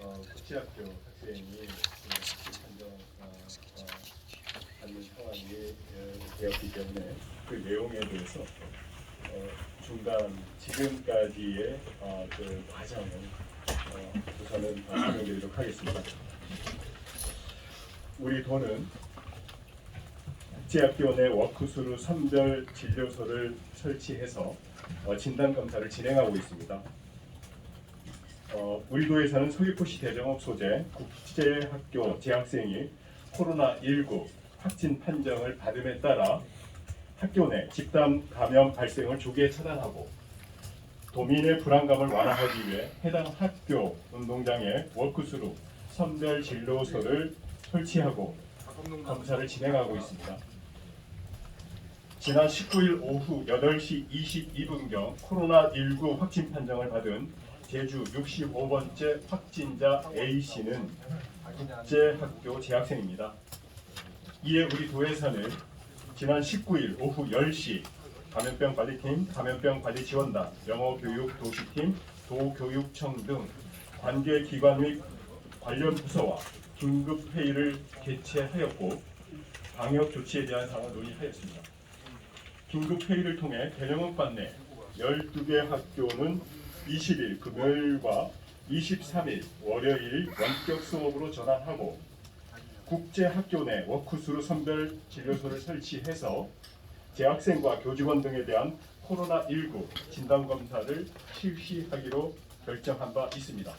어, 국제학교 학생이 어, 어, 받는 상황이 어, 되었기 때문에 그 내용에 대해서 어, 중간 지금까지의 어, 그 과정을 어, 우선은 어, 설명드리도록 하겠습니다. 우리 도는 국제학교 내 워크스루 선별 진료소를 설치해서 어, 진단 검사를 진행하고 있습니다. 어, 우리 도에서는 서귀포시 대정업 소재 국제학교 재학생이 코로나19 확진 판정을 받음에 따라 학교 내 집단 감염 발생을 조기에 차단하고 도민의 불안감을 완화하기 위해 해당 학교 운동장에 워크스루 선별 진료소를 설치하고 검사를 진행하고 있습니다. 지난 19일 오후 8시 22분경 코로나19 확진 판정을 받은 제주 65번째 확진자 A 씨는 국제학교 재학생입니다. 이에 우리 도에서는 지난 19일 오후 10시 감염병 관리팀, 감염병 관리 지원단, 영어교육 도시팀, 도교육청 등 관계 기관 및 관련 부서와 긴급 회의를 개최하였고 방역 조치에 대한 사항을 논의하였습니다. 긴급 회의를 통해 대령업관 내 12개 학교는 20일 금요일과 23일 월요일 원격 수업으로 전환하고 국제 학교 내 워크스루 선별 진료소를 설치해서 재학생과 교직원 등에 대한 코로나19 진단 검사를 실시하기로 결정한 바 있습니다.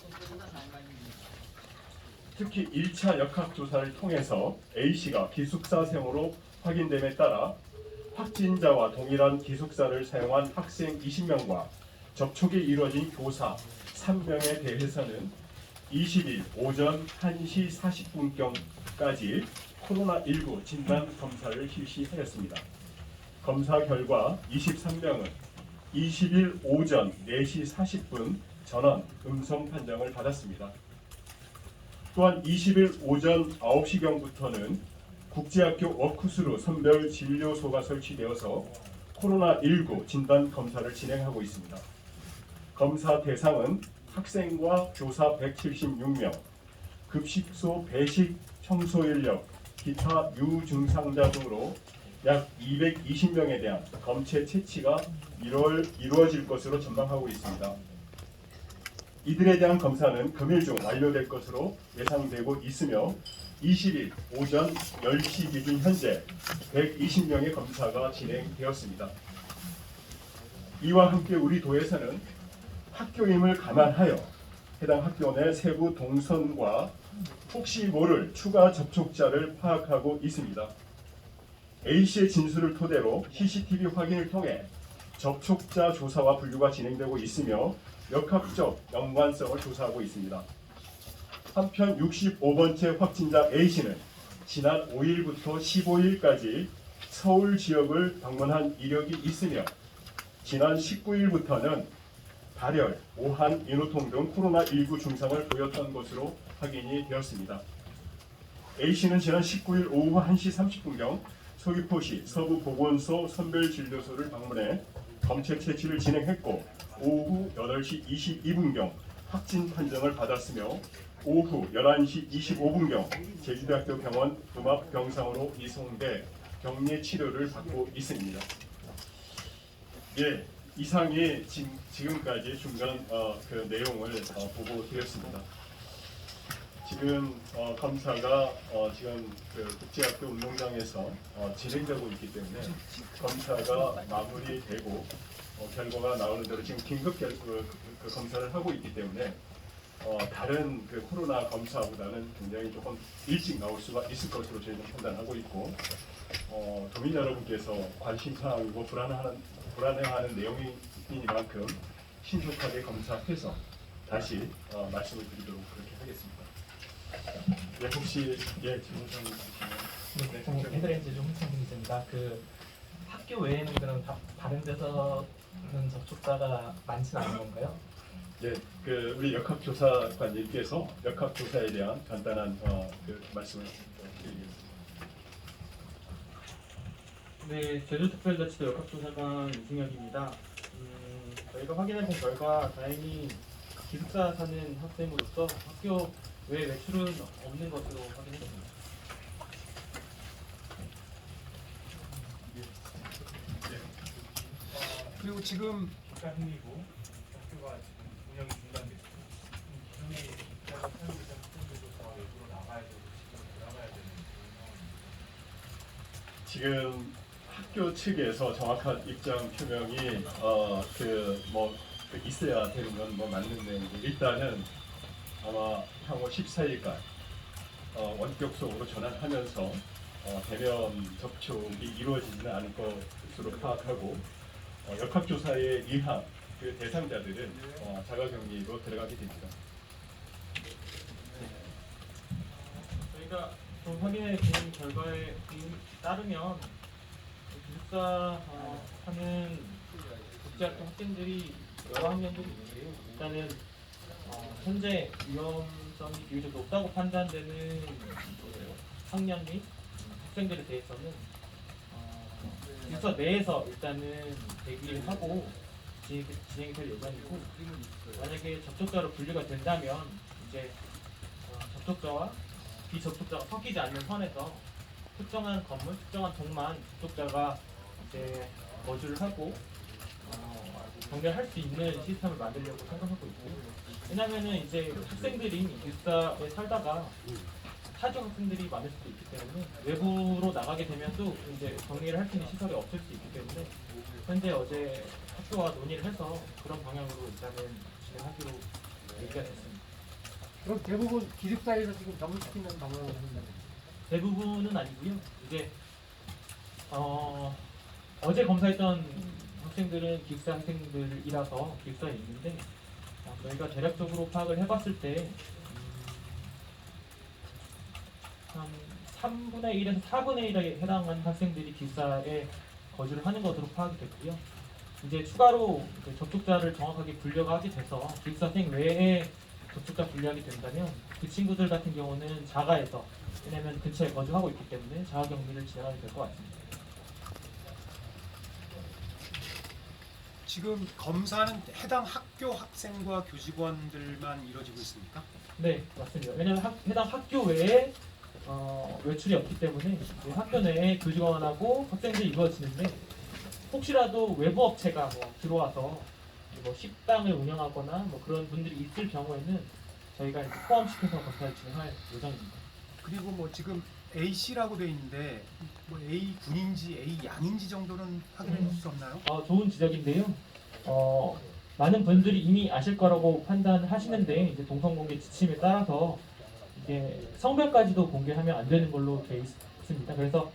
특히 1차 역학 조사를 통해서 A 씨가 기숙사생으로 확인됨에 따라 확진자와 동일한 기숙사를 사용한 학생 20명과 접촉이 이루어진 교사 3명에 대해서는 20일 오전 1시 40분경까지 코로나19 진단 검사를 실시하였습니다. 검사 결과 23명은 20일 오전 4시 40분 전원 음성 판정을 받았습니다. 또한 20일 오전 9시경부터는 국제학교 워크스루 선별 진료소가 설치되어서 코로나19 진단 검사를 진행하고 있습니다. 검사 대상은 학생과 교사 176명, 급식소 배식 청소 인력, 기타 유증상자 등으로 약 220명에 대한 검체 채취가 이루어, 이루어질 것으로 전망하고 있습니다. 이들에 대한 검사는 금일 중 완료될 것으로 예상되고 있으며 20일 오전 10시 기준 현재 120명의 검사가 진행되었습니다. 이와 함께 우리 도에서는 학교임을 감안하여 해당 학교 내 세부 동선과 혹시 모를 추가 접촉자를 파악하고 있습니다. A 씨의 진술을 토대로 CCTV 확인을 통해 접촉자 조사와 분류가 진행되고 있으며 역학적 연관성을 조사하고 있습니다. 한편 65번째 확진자 A 씨는 지난 5일부터 15일까지 서울 지역을 방문한 이력이 있으며 지난 19일부터는 발열, 오한, 인후통 등 코로나19 증상을 보였던 것으로 확인이 되었습니다. A 씨는 지난 19일 오후 1시 30분경 서귀포시 서부보건소 선별진료소를 방문해 검체 채취를 진행했고 오후 8시 22분경 확진 판정을 받았으며 오후 11시 25분경 제주대학교 병원 음압병상으로 이송돼 격리 치료를 받고 있습니다. 예, 이상이 지, 지금까지 중간 어, 그 내용을 어, 보고 드렸습니다. 지금 어, 검사가 어, 지금 그 국제학교 운동장에서 어, 진행되고 있기 때문에 검사가 마무리되고 어, 결과가 나오는 대로 지금 긴급 결, 그, 그 검사를 하고 있기 때문에 어, 다른 그 코로나 검사보다는 굉장히 조금 일찍 나올 수가 있을 것으로 저희는 판단하고 있고 어, 도민 여러분께서 관심 사항이고 불안하는 불안해하는 내용이니만큼 신속하게 검사해서 다시 어, 말씀을 드리도록 그렇게 하겠습니다. 예, 혹시 예 질문 사항 있으시면 네, 네, 헤드라인즈 좀 홍창빈입니다. 그 학교 외에는 그럼 다, 다른 데서는 접촉자가 많지는 않은 건가요? 예, 그 우리 역학조사관님께서 역학조사에 대한 간단한 어, 그 말씀을 드리겠습니다. 네, 제주특별자치도 역학조사관 이승혁입니다. 음, 저희가 확인해본 결과 다행히 기숙사 사는 학생으로서 학교 외 외출은 없는 것으로 확인했습니다. 그리고 지금 국가 생기고 학교가 지금 운영이 중단됐고 분명히 국가가 살고 있는 학생들도 다 외부로 나가야 되고 직접 돌아가야 되는 그런 상황입니다. 지금 학교 측에서 정확한 입장 표명이 어 그뭐 있어야 되는 건 뭐 맞는데 일단은 아마 향후 14일간 어, 원격속으로 전환하면서 어, 대면 접촉이 이루어지지는 않을 것으로 파악하고 어, 역학조사에 의한 그 대상자들은 어, 자가격리로 들어가게 됩니다. 저희가 좀 확인해 본 결과에 따르면 그 기숙사 어, 하는 국제학교 학생들이 여러 학년들이 있는데요. 일단은 어, 현재 위험성이 비교적 높다고 판단되는 그 학년 및 학생들에 대해서는 어, 기숙사 내에서 일단은 대기를 하고 진행, 진행이 될 예정이고 만약에 접촉자로 분류가 된다면 이제 어, 접촉자와 비접촉자가 섞이지 않는 선에서 특정한 건물, 특정한 동만 접촉자가 이제 거주를 하고 어, 경계할 수 있는 시스템을 만들려고 생각하고 있고 왜냐면은 이제 학생들이 기숙사에 살다가 타주 학생들이 많을 수도 있기 때문에 외부로 나가게 되면 또 이제 격리를 할 수 있는 시설이 없을 수 있기 때문에 현재 어제 학교와 논의를 해서 그런 방향으로 일단은 진행하기로 얘기가 됐습니다. 그럼 대부분 기숙사에서 지금 점을 시키는 방법을 한다는 대부분은 아니고요. 이제 어, 어제 검사했던 학생들은 기숙사 학생들이라서 기숙사에 있는데 어, 저희가 대략적으로 파악을 해봤을 때 음, 한 3분의 1에서 4분의 1에 해당하는 학생들이 기숙사에 거주를 하는 것으로 파악이 됐고요. 이제 추가로 그 접촉자를 정확하게 분류가 하게 돼서 기숙사생 외에 접촉자 분류하게 된다면 그 친구들 같은 경우는 자가에서 왜냐면 근처에 거주하고 있기 때문에 자가 격리를 진행하게 될 것 같습니다. 지금 검사는 해당 학교 학생과 교직원들만 이루어지고 있습니까? 네, 맞습니다. 왜냐하면 학- 해당 학교 외에 어, 외출이 없기 때문에 이제 학교 내에 교직원하고 학생들이 이루어지는데 혹시라도 외부 업체가 뭐 들어와서 뭐 식당을 운영하거나 뭐 그런 분들이 있을 경우에는 저희가 포함시켜서 검사를 진행할 예정입니다. 그리고 뭐 지금 A 씨라고 돼 있는데 뭐 A 군인지 A 양인지 정도는 확인해 줄수 없나요? 어, 좋은 지적인데요. 어, 많은 분들이 이미 아실 거라고 판단하시는데 이제 동성공개 지침에 따라서 이게 성별까지도 공개하면 안 되는 걸로 돼 있습니다. 그래서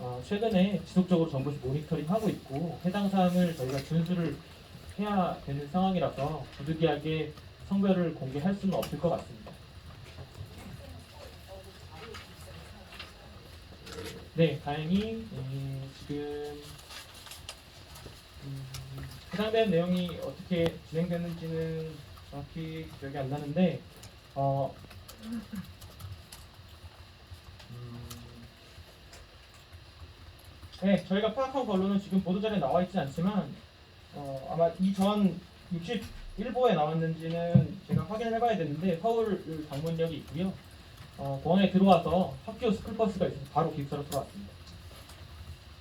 어, 최근에 지속적으로 정부에서 모니터링하고 있고 해당 사항을 저희가 준수를 해야 되는 상황이라서 부득이하게 성별을 공개할 수는 없을 것 같습니다. 네, 다행히 음, 지금 음, 해당되는 내용이 어떻게 진행되는지는 정확히 기억이 안 나는데 어, 음, 네, 저희가 파악한 걸로는 지금 보도자료에 나와 있지 않지만 어, 아마 이전 61보에 나왔는지는 제가 확인을 해봐야 되는데 서울 방문역이 있고요. 어, 공항에 들어와서 학교 스쿨버스가 있어서 바로 기숙사로 들어왔습니다.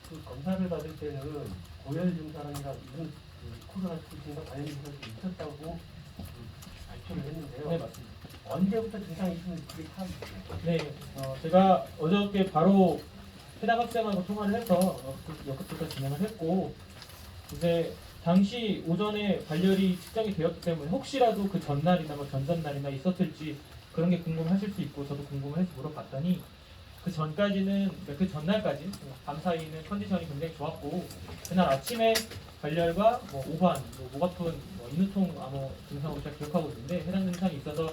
그 검사를 받을 때는 고열 증상이나 이런 그 코로나 증상 관련 증상이 있었다고 그 발표를 했는데요. 네, 맞습니다. 언제부터 증상이 있으면 그게 참 네, 어, 제가 어저께 바로 해당 학생하고 통화를 해서 역학조사 진행을 했고 이제 당시 오전에 발열이 측정이 되었기 때문에 혹시라도 그 전날이나 뭐 전전날이나 있었을지 그런 게 궁금하실 수 있고 저도 궁금해서 물어봤더니 그 전까지는 그러니까 그 전날까지 밤 사이는 컨디션이 굉장히 좋았고 그날 아침에 발열과 뭐 오반, 뭐 목 아픈 뭐 인후통 암호 증상으로 제가 기억하고 있는데 해당 증상이 있어서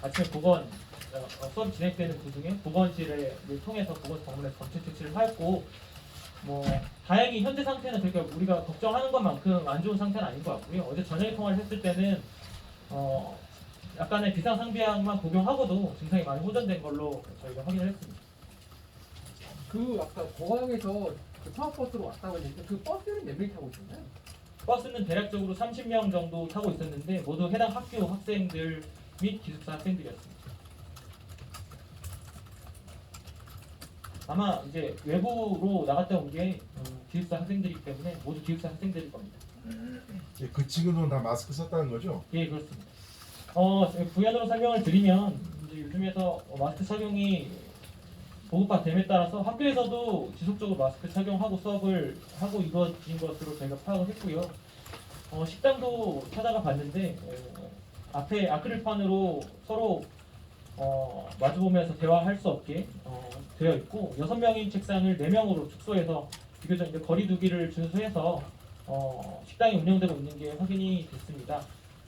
아침에 보건 어, 어, 수업 진행되는 도중에 보건실을 통해서 보건 방문해서 검체 채취를 하였고 뭐 다행히 현재 상태는 그렇게 우리가 걱정하는 것만큼 안 좋은 상태는 아닌 것 같고요. 어제 저녁에 통화를 했을 때는 어 약간의 비상 상비약만 복용하고도 증상이 많이 호전된 걸로 저희가 확인을 했습니다. 그 아까 공항에서 그 통학버스로 왔다고 했는데 그 버스는 몇 명이 타고 있었나요? 버스는 대략적으로 30명 정도 타고 있었는데 모두 해당 학교 학생들 및 기숙사 학생들이었습니다. 아마 이제 외부로 나갔다 온 게 기숙사 학생들이기 때문에 모두 기숙사 학생들일 겁니다. 예, 그 친구들은 다 마스크 썼다는 거죠? 예, 그렇습니다. 어, 부연으로 설명을 드리면 이제 요즘에서 마스크 착용이 보급화 됨에 따라서 학교에서도 지속적으로 마스크 착용하고 수업을 하고 이루어진 것으로 저희가 파악을 했고요. 어, 식당도 찾아가 봤는데 어, 앞에 아크릴판으로 서로 어, 마주보면서 대화할 수 없게 어, 되어 있고 여섯 명인 책상을 네 명으로 축소해서 비교적 이제 거리 두기를 준수해서 어, 식당이 운영되고 있는 게 확인이 됐습니다.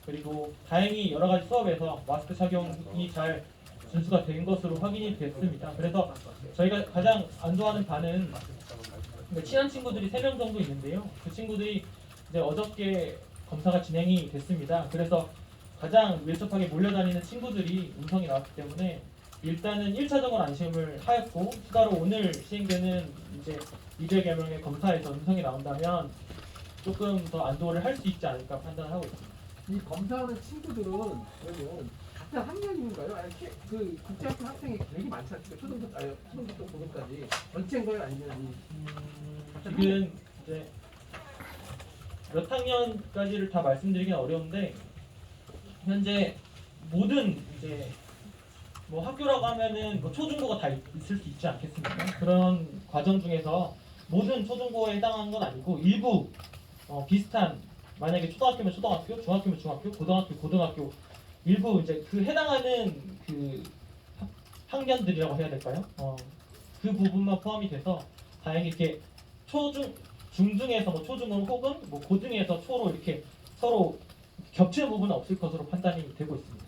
그리고 다행히 여러 가지 수업에서 마스크 착용이 잘 준수가 된 것으로 확인이 됐습니다. 그래서 저희가 가장 안 좋아하는 반은 친한 친구들이 세명 정도 있는데요. 그 친구들이 이제 어저께 검사가 진행이 됐습니다. 그래서 가장 밀접하게 몰려다니는 친구들이 음성이 나왔기 때문에 일단은 1차적으로 안심을 하였고 추가로 오늘 시행되는 이제 200여 명의 검사에서 음성이 나온다면 조금 더 안도를 할 수 있지 않을까 판단을 하고 있습니다. 이 검사하는 친구들은 그러면 같은 학년인가요? 아니 키- 그 국제학교 학생이 되게 많지 않습니까? 초등부터 아니 초등부터 고등까지 전체인가요? 아니면 이 지금 이제 몇 학년까지를 다 말씀드리긴 어려운데 현재 모든 이제 뭐 학교라고 하면은 뭐 초중고가 다 있- 있을 수 있지 않겠습니까? 그런 과정 중에서 모든 초중고에 해당하는 건 아니고 일부 어, 비슷한 만약에 초등학교면 초등학교, 중학교면 중학교, 고등학교 고등학교 일부 이제 그 해당하는 그 학- 학년들이라고 해야 될까요? 어, 그 부분만 포함이 돼서 다행히 이렇게 초중 중중에서 뭐 초중으로 혹은 뭐 고중에서 초로 이렇게 서로 겹치는 부분은 없을 것으로 판단이 되고 있습니다.